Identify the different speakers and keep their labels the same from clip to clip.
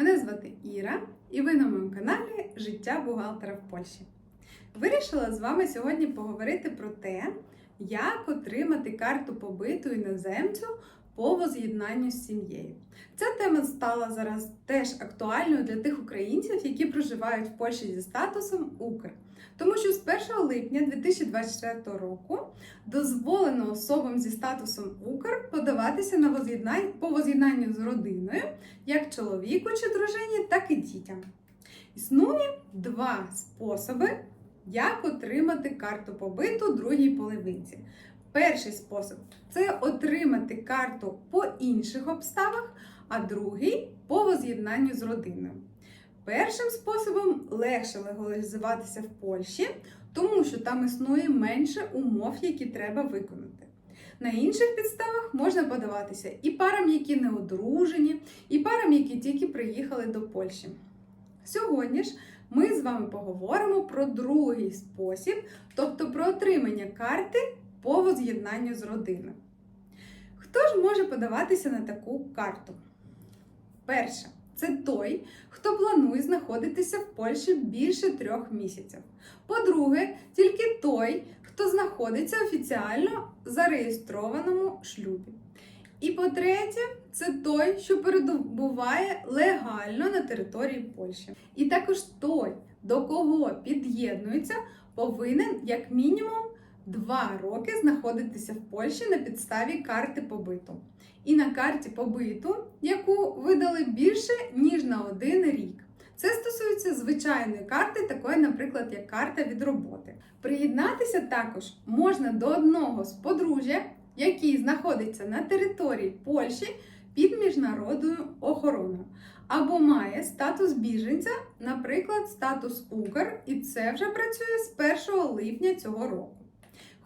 Speaker 1: Мене звати Іра, і ви на моєму каналі Життя бухгалтера в Польщі. Вирішила з вами сьогодні поговорити про те, як отримати карту побиту іноземцю по воз'єднанню з сім'єю. Ця тема стала зараз теж актуальною для тих українців, які проживають в Польщі зі статусом Укр. Тому що з 1 липня 2024 року дозволено особам зі статусом Укр подаватися на воз'єднання по воз'єднанню з родиною, як чоловіку чи дружині, так і дітям. Існує два способи, як отримати карту побиту другій половинці. Перший спосіб це отримати карту по інших обставах, а другий по воз'єднанню з родиною. Першим способом легше легалізуватися в Польщі, тому що там існує менше умов, які треба виконати. На інших підставах можна подаватися і парам, які не одружені, і парам, які тільки приїхали до Польщі. Сьогодні ж ми з вами поговоримо про другий спосіб, тобто про отримання карти по воз'єднанню з родиною. Хто ж може подаватися на таку карту? Перше, це той, хто планує знаходитися в Польщі більше трьох місяців. По-друге, тільки той, хто знаходиться офіціально зареєстрованому шлюбі. І по-третє, це той, що перебуває легально на території Польщі. І також той, до кого під'єднується, повинен як мінімум два роки знаходитися в Польщі на підставі карти побиту. І на карті побиту, яку видали більше ніж на один рік. Це стосується звичайної карти, такої, наприклад, як карта від роботи. Приєднатися також можна до одного з подружжя, який знаходиться на території Польщі під міжнародною охороною, або має статус біженця, наприклад, статус Укр, і це вже працює з 1 липня цього року.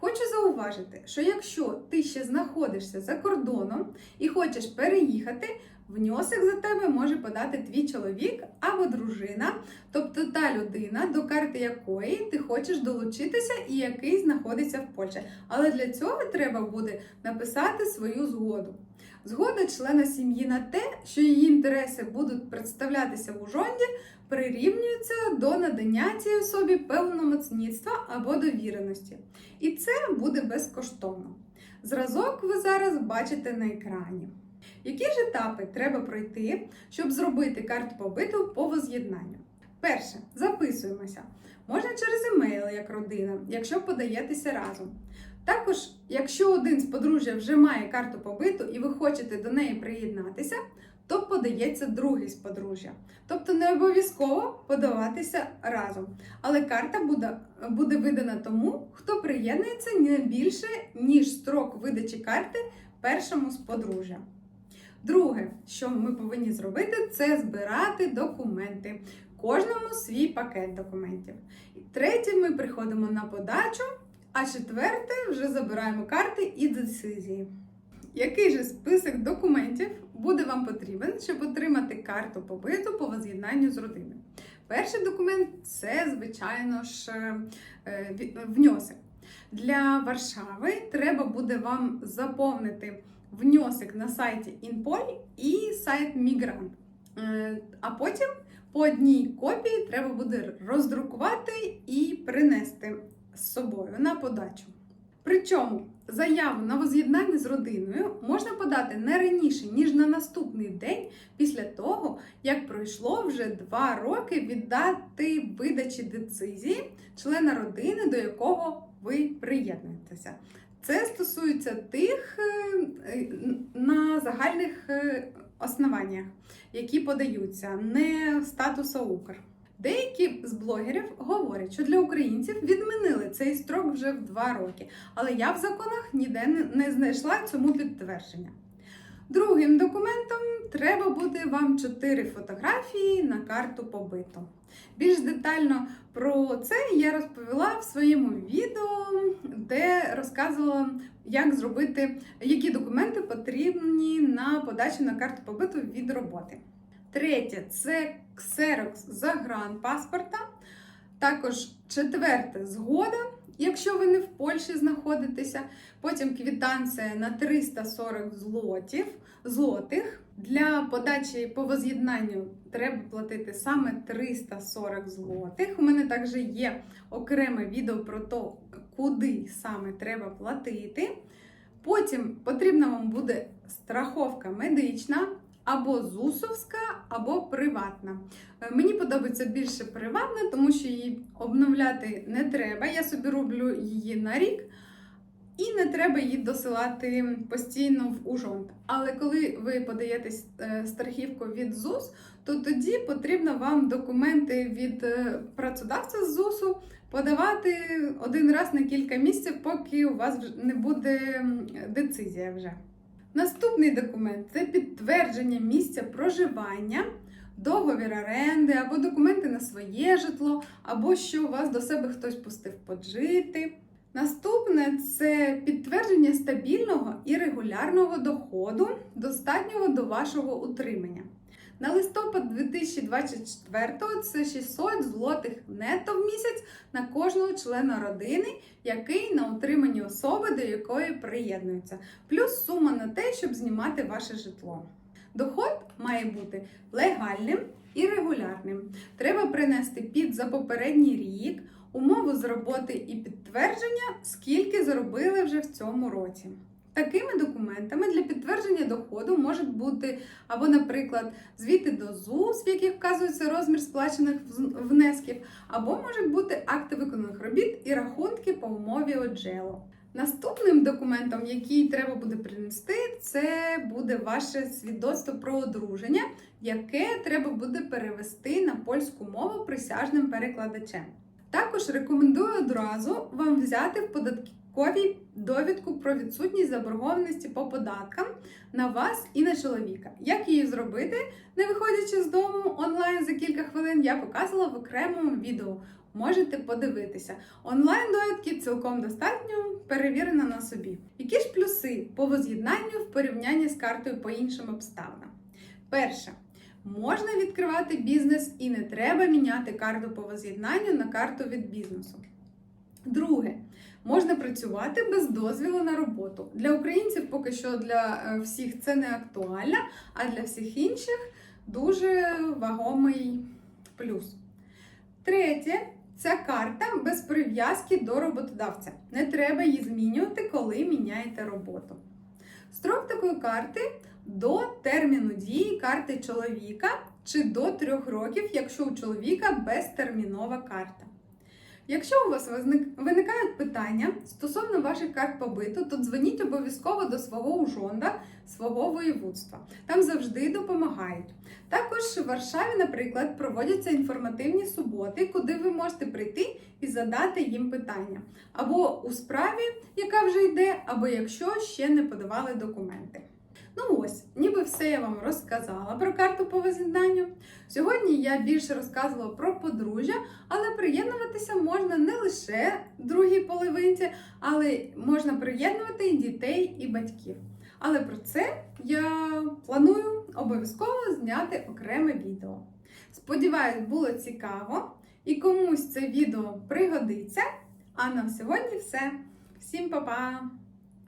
Speaker 1: Хочу зауважити, що якщо ти ще знаходишся за кордоном і хочеш переїхати, внесок за тебе може подати твій чоловік або дружина, тобто та людина, до карти якої ти хочеш долучитися і який знаходиться в Польщі. Але для цього треба буде написати свою згоду. Згода члена сім'ї на те, що її інтереси будуть представлятися в ужонді, прирівнюється до надання цій особі певномоцництва або довіреності. І це буде безкоштовно. Зразок ви зараз бачите на екрані. Які ж етапи треба пройти, щоб зробити карту побиту по воз'єднанню? Перше, записуємося. Можна через емейл як родина, якщо подаєтеся разом. Також, якщо один з подружжя вже має карту побиту і ви хочете до неї приєднатися, то подається другий з подружжя. Тобто не обов'язково подаватися разом. Але карта буде, буде видана тому, хто приєднується не більше, ніж строк видачі карти першому з подружжя. Друге, що ми повинні зробити, це збирати документи. Кожному свій пакет документів. Третє, ми приходимо на подачу, а четверте вже забираємо карти і децизії. Який же список документів буде вам потрібен, щоб отримати карту побиту по воз'єднанню з родиною? Перший документ це, звичайно ж, е, внесок. Для Варшави треба буде вам заповнити внесок на сайті Інполь і сайт Мігрант. Е, А потім по одній копії треба буде роздрукувати і принести з собою на подачу. Причому заяву на воз'єднання з родиною можна подати не раніше, ніж на наступний день після того, як пройшло вже два роки від дати видачі децизії члена родини, до якого ви приєднуєтеся. Це стосується тих е, на загальних е, основаннях, які подаються, не статусу Укр. Деякі з блогерів говорять, що для українців відмінили цей строк вже в два роки, але я в законах ніде не знайшла цьому підтвердження. Другим документом треба буде вам 4 фотографії на карту побиту. Більш детально про це я розповіла в своєму відео, де розказувала, як зробити, які документи потрібні на подачу на карту побиту від роботи. Третє це ксерокс загранпаспорта. Також четверте згода якщо ви не в Польщі знаходитеся. Потім квітанція на 340 злотів, злотих. Для подачі по воз'єднанню треба платити саме 340 злотих. У мене також є окреме відео про те, куди саме треба платити. Потім потрібна вам буде страховка медична, або ЗУСовська, або приватна. Е, Мені подобається більше приватна, тому що її обновляти не треба. Я собі роблю її на рік. І не треба її досилати постійно в ужонт. Але коли ви подаєте е, страхівку від ЗУС, то тоді потрібно вам документи від е, працедавця з ЗУСу подавати один раз на кілька місяців, поки у вас не буде децизія вже. Наступний документ це підтвердження місця проживання, договір оренди або документи на своє житло, або що вас до себе хтось пустив поджити. Наступне це підтвердження стабільного і регулярного доходу, достатнього до вашого утримання. На листопад 2024 це 600 злотих нетто в місяць на кожного члена родини, який на утриманні особи, до якої приєднується, плюс сума на те, щоб знімати ваше житло. Доход має бути легальним і регулярним. Треба принести під за попередній рік умову з роботи і підтвердження, скільки заробили вже в цьому році. Такими документами для підтвердження доходу можуть бути або, наприклад, звіти до ЗУС, в яких вказується розмір сплачених внесків, або можуть бути акти виконаних робіт і рахунки по умові оджело. Наступним документом, який треба буде принести, це буде ваше свідоцтво про одруження, яке треба буде перевести на польську мову присяжним перекладачем. Також рекомендую одразу вам взяти в податковій довідку про відсутність заборгованості по податкам на вас і на чоловіка. Як її зробити, не виходячи з дому онлайн за кілька хвилин, я показувала в окремому відео. Можете подивитися. Онлайн довідки цілком достатньо перевірена на собі. Які ж плюси по воз'єднанню в порівнянні з картою по іншим обставинам? Перше. Можна відкривати бізнес і не треба міняти карту по воз'єднанню на карту від бізнесу. Друге, можна працювати без дозвілу на роботу. Для українців поки що для е, всіх це не актуально, а для всіх інших дуже вагомий плюс. Третє, ця карта без прив'язки до роботодавця. Не треба її змінювати, коли міняєте роботу. Строк такої карти до терміну дії карти чоловіка чи до трьох років, якщо у чоловіка безтермінова карта. Якщо у вас виникають питання стосовно ваших карт побиту, то дзвоніть обов'язково до свого ужонда, свого воєводства. Там завжди допомагають. Також в Варшаві, наприклад, проводяться інформативні суботи, куди ви можете прийти і задати їм питання. Або у справі, яка вже йде, або якщо ще не подавали документи. Ну ось, ніби все я вам розказала про карту по воз'єднанню. Сьогодні я більше розказувала про подружжя, але приєднуватися можна не лише другій половинці, але можна приєднувати і дітей, і батьків. Але про це я планую обов'язково зняти окреме відео. Сподіваюсь, було цікаво і комусь це відео пригодиться. А на сьогодні все. Всім па-па!